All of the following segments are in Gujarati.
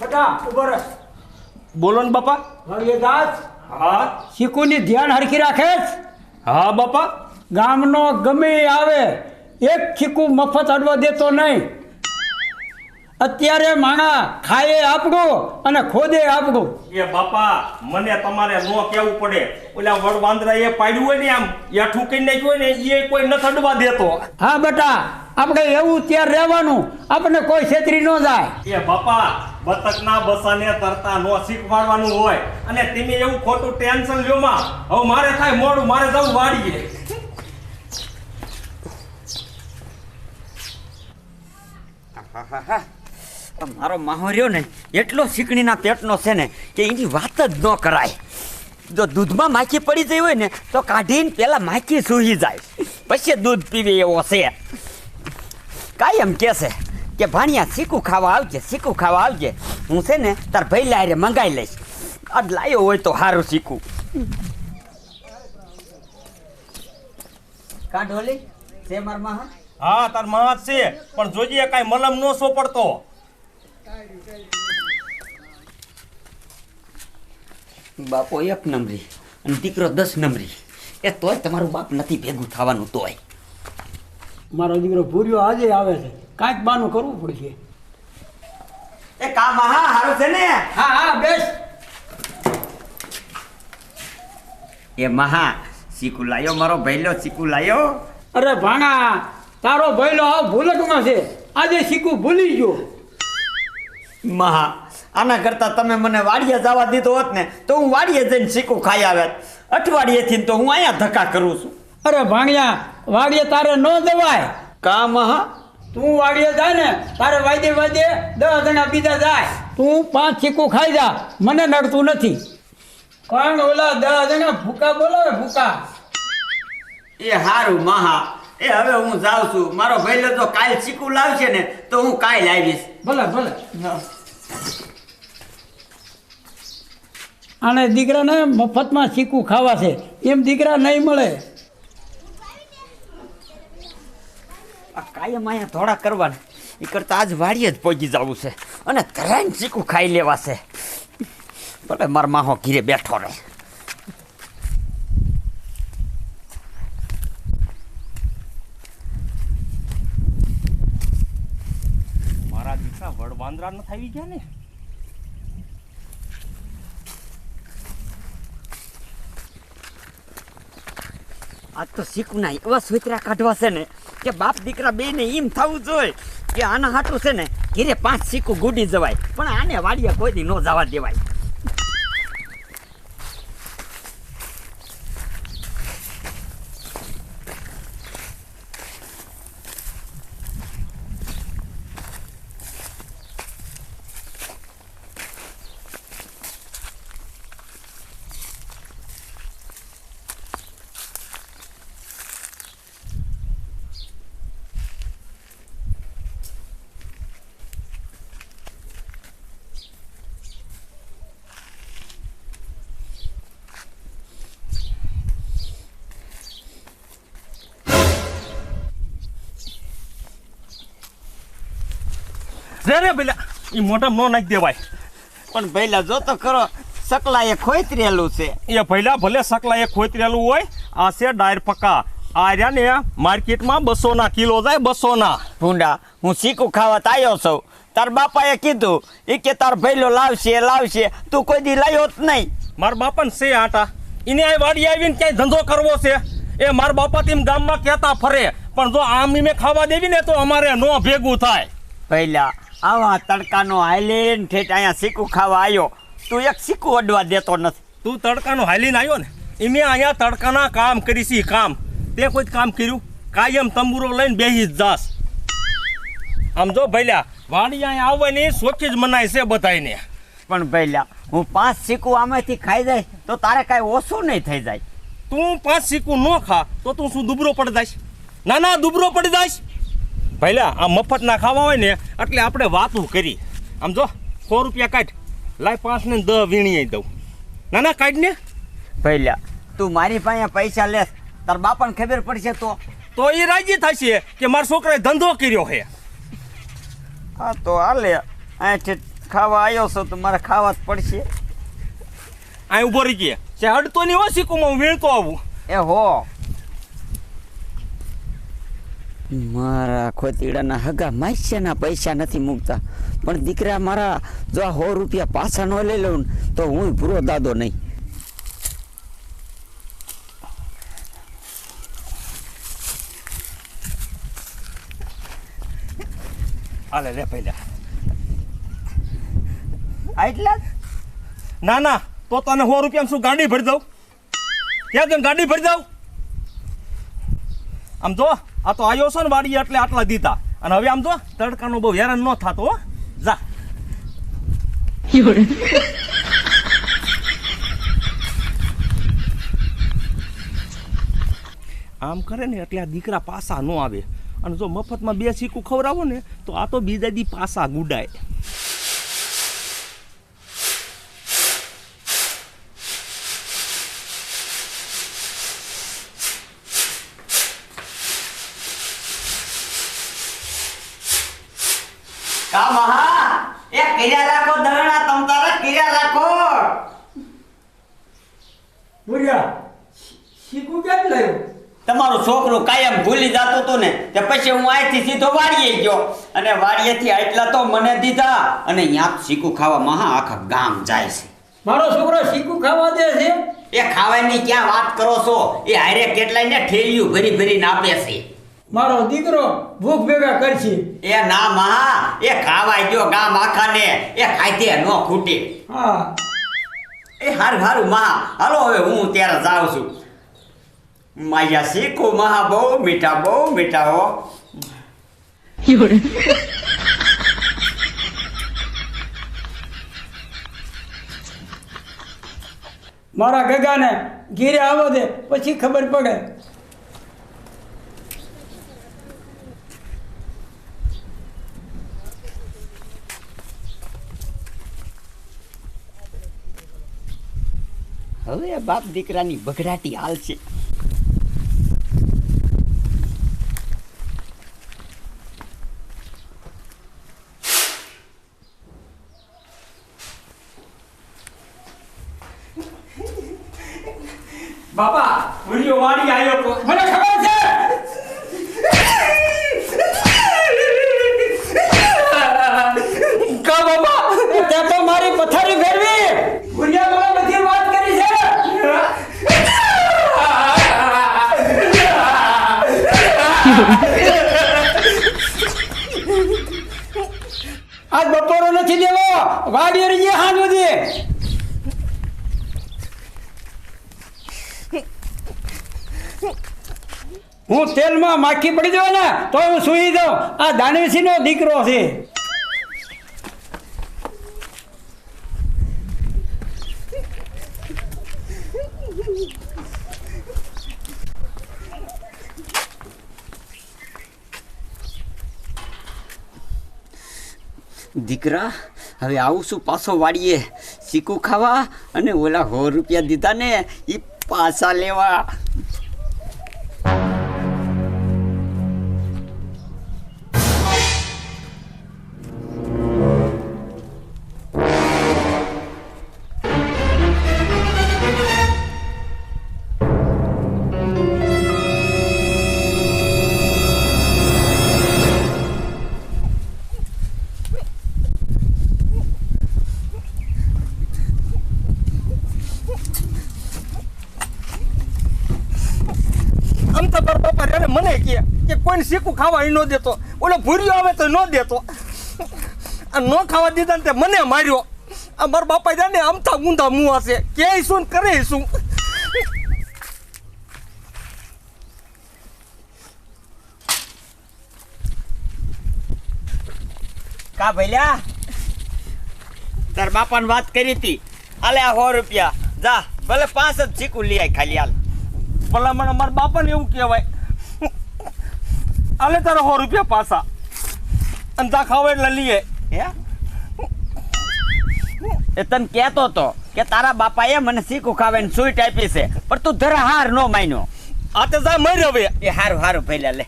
બટા ઊભો રહે. બોલો ને બાપા. વાળીએ દાસ હા. શીખુની ધ્યાન હરખી રાખે હા બાપા. ગામનો ગમે આવે એક ચીકુ મફત અડવા દેતો નહીં. અત્યારે માણા ખાયે આપગો અને ખોદે આપગો. એ બાપા મને તમારે નો કેવું પડે. ઓલા વડવાંદરા એ પાડ્યું હોય ને આમ યાઠું કરી નાખ્યું હોય ને એ કોઈ ન થડવા દેતો. હા બેટા આપણે એવું ત્યાં રહેવાનું આપણને કોઈ છેતરી ન જાય. એ બાપા બતકના બસાને તરતા નો શીખવાડવાનું હોય. અને તમે એવું ખોટું ટેન્શન લ્યો માં. હવે મારે થાય મોડું, મારે જવું વાડીએ. મારો માહો રહ્યો ને, એટલો શીકણીના પેટનો છે ને કે એની વાત જ ન કરાય. જો દૂધમાં માખી પડી જઈ હોય ને, તો કાઢીને પેલા માખી સૂહી જાય. પછી દૂધ પીવે એવો છે. કાયમ એમ છે. કે ભાણિયા શીખું ખાવા આવજે શીખું ખાવા આવજે. હું છે ને તાર ભાઈ લાયરે મંગાઈ લઈશ. આજ લાયો હોય તો સારું શીખું. કાઢોલી છે માર માહા હા? તારમાં છે પણ જોજે કાંઈ મલમ નો સોપડતો. બાપો એક નંબરી અને દીકરો દસ નંબરી. એ તોય તમારું બાપ નથી ભેગું થવાનું તોય. મારો દીકરો ભૂર્યો આજે આવે છે. કાંઈક બાનું કરવું પડશે. એ કામ હા હારું છે ને? હા હા બેસ. એ મહા ચીકુ લાયો મારો ભૈલો ચીકુ લાયો. અરે ભાણા તારો ભૈલો હાવ ભૂલકમાં છે. આજે સીકુ ભૂલી ગયો. મહા આના કરતા તમે મને વાડીએ જવા દીધો હોત ને તો હું વાડીએ જઈને ચીકુ ખાઈ આવ્યા અઠવાડિયેથી તો હું અહીંયા ધક્કા કરું છું. અરે ભાણિયા વાડીએ તારે ન જવાય. કા મહા? તું વાડીએ જાય ને તારે વાજે વાજે દસ જણા બીજા જાય. તું પાંચ ચીકુ ખાઈ જા મને નડતું નથી. પણ ઓલા દસ જણા ભૂકા બોલાવે ભૂકા? એ હારું મહા. એ હવે હું જાઉં છું. મારો ભાઈ તો કાલ ચીકુ લાવશે ને તો હું કાલ આવીશ. ભલે ભલે. અને દીકરાને મફતમાં ચીકુ ખાવા છે. એમ દીકરા નહીં મળે. કાયમ અહીંયા ધોળા કરવાના. એ કરતા આજ વાડીએ જ પહોંચી જવું છે. અને ત્રણ ચીકું ખાઈ લેવા છે. ભલે મારા માહો ઘીરે બેઠો રહે. મારા દીકરા વડવાંદરા ન થઈ ગયા ને? આજ તો શીખુના એવા સુતરા કાઢવા છે ને. કે બાપ દીકરા બે ને એમ થવું જોઈએ કે આના હાટું છે ને ઘેરે પાંચ સિક્કું ગુડી જવાય. પણ આને વાડિયા કોઈ દી ન જવા દેવાય. રે રે પેલા એ મોઢા નો નાખી દેવાય. પણ પહેલા જો તો ખરો સકલા એ ખોઈતરેલું છે. એ ભઈલા ભલે સકલા એ ખોતરેલું હોય આ છે ડાયર પક્કા. આ રહ્યા ને માર્કેટમાં બસો ના કિલો જાય બસો ના ભૂંડા હું શીખું ખાવા આવ્યો છું. તાર બાપાએ કીધું એ કે તાર ભૈલો લાવશે લાવશે. તું કોઈ દી લાવ્યો જ નહીં. મારા બાપાને છે આટા. એને આ વાડી આવીને ક્યાંય ધંધો કરવો છે? એ મારા બાપા તેમ ગામમાં કહેતા ફરે. પણ જો આમ મેં ખાવા દેવી ને તો અમારે નો ભેગું થાય. પહેલા આવા તડકાનો આઈલેન્ડ ઠેઠ અહીંયા સીકું ખાવા આવ્યો. તું એક શીખું અડવા દેતો નથી. તું તડકાનો હાલીને આવ્યો ને એ મેં અહીંયા તડકાના કામ કરીશી કામ. તે કોઈ કામ કર્યું? કાયમ તંબુરો લઈને બેસી જ જાસ આમ જો ભૈલા વાડી અહીંયા આવવાની સોચી જ મનાય છે બધાયને. પણ પહેલા હું પાંચ સીકું આમાંથી ખાઈ જાય તો તારે કાંઈ ઓછું નહીં થઈ જાય. તું પાંચ સીકું ન ખા તો તું શું દુબરો પડી જાય ના ના દુબરો પડી જાઈશ? ભૈલા આ મફત ના ખાવા હોય ને એટલે આપણે વાતું કરી. આમ જો સો રૂપિયા કાઢ. લાય પાંચ ને દસ વીણી દઉં. ના ના કાઢ ને. પહેલા તું મારી પાસે પૈસા લેસ. તાર બાપાને ખબર પડશે તો. તો એ રાજી થશે કે મારા છોકરાએ ધંધો કર્યો હે. હા તો હાલે. અહીંથી ખાવા આવ્યો છો તો મારે ખાવા જ પડશે. અહીં ઊભો રહી ગયા. છે હડતો નહીં હોય શીખું હું વીણતો આવું. એ હો. મારા ખોતીડાના હગા માસ્યાના પૈસા નથી મૂકતા. પણ દીકરા મારા જો આ સો રૂપિયા પાછા ન લઈ લઉં તો હું ભૂરો દાદો નહીં. હાલે લે પહેલા એટલા ના ના, તો તને સો રૂપિયા શું ગાડી ભરી દઉં? ક્યાં ગાડી ભરી દઉં? આમ જો. આ તો આવ્યો છો ને વાડી એટલે આટલા દીધા. અને હવે આમ તો તડકાનો બહુ હેરાન ન થતો જા. આમ કરે ને એટલે આ દીકરા પાસા ન આવે. અને જો મફતમાં બે શીકું ખવડાવો ને તો આ તો બીજા દી પાસા ગુડાય કા મહા એ કર્યા રાખો દરણા તમ તારે કર્યા રાખો બોલ્યા શીખું કેમ લાવ્યો તમારું છોકરું કાયમ ભૂલી જતો હતો ને તે પછી હું અહીંથી સીધો વાડીએ ગયો. અને વાડીએથી આટલા તો મને દીધા. અને ત્યાં શીકુ ખાવા મહા આખા ગામ જાય છે. મારો છોકરો શીકુ ખાવા દે છે? એ ખાવાની ક્યાં વાત કરો છો? એ હારે કેટલાય ને ઠેલિયું ભરી ભરીને આપે છે. મારો દીકરો ભૂખ ભેગા કરશે. એ ના મહા એ ખાવાય ગયો ગામ આખાને. એ ખાધે ન ખૂટે. હા. એ હારું હારું, મહા. હાલો, હવે હું ત્યારે જાઉં છું. માયા શીખો, મહા બહુ, મીઠા બહુ, મીઠા હો. મારા ગગાને ઘીરે આવો દે, પછી ખબર પડે. હવે બાપ દીકરાની બગડાટી હાલ છે. બાપા આજ બપોરો નથી દેવો વાડી રહી હાજ સુધી હું તેલમાં માખી પડી જાવ ને તો હું સુઈ જાઉં. આ દાનવીસીનો દીકરો છે. દીકરા, હવે આવું શું પાછો વાળીએ? શીકું ખાવા અને ઓલા સો રૂપિયા દીધા ને એ પાછા લેવા. આમ તો મારા મને કહે કે કોઈને શીખું ખાવા એ ન દેતો. ઓલો ભૂર્યો આવે તો ન દેતો. આ ન ખાવા દીધા ને તે મને માર્યો. આ મારા બાપા જાને આમથા ઊંધા મું હશે. કે શું કરે શું? કા ભૈયા તાર બાપાને વાત કરી હતી. આલે સો રૂપિયા. જા, ભલે પાંચ જ શીકું લઈ આય ખાલી હાલ. ભલા મને મારા બાપાને એવું કહેવાય. આલે તારા સો રૂપિયા પાછા. અને તા ખાવા એટલે લઈએ. હે? એ તને કહેતો તો કે તારા બાપાએ મને શીખું ને સુઈ ટાઈપી છે. પણ તું ધરા હાર નો માન્યો. આ તો જા મર હવે. એ હારું હારું પહેલા લે.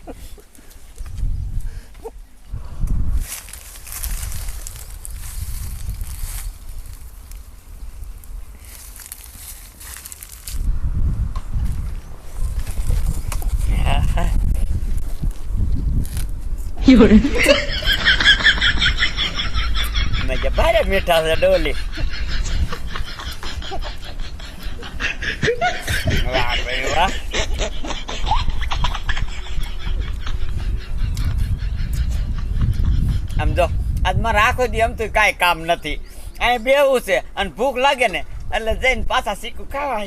મેં કે ભારે મીઠા છે ડોલી વાહ ભાઈ વાહ આમ જો આજ મારે આખો દી એમ તો કાંઈ કામ નથી અહીં બેવું છે અને ભૂખ લાગે ને એટલે જઈને પાછા શીખું ખાવા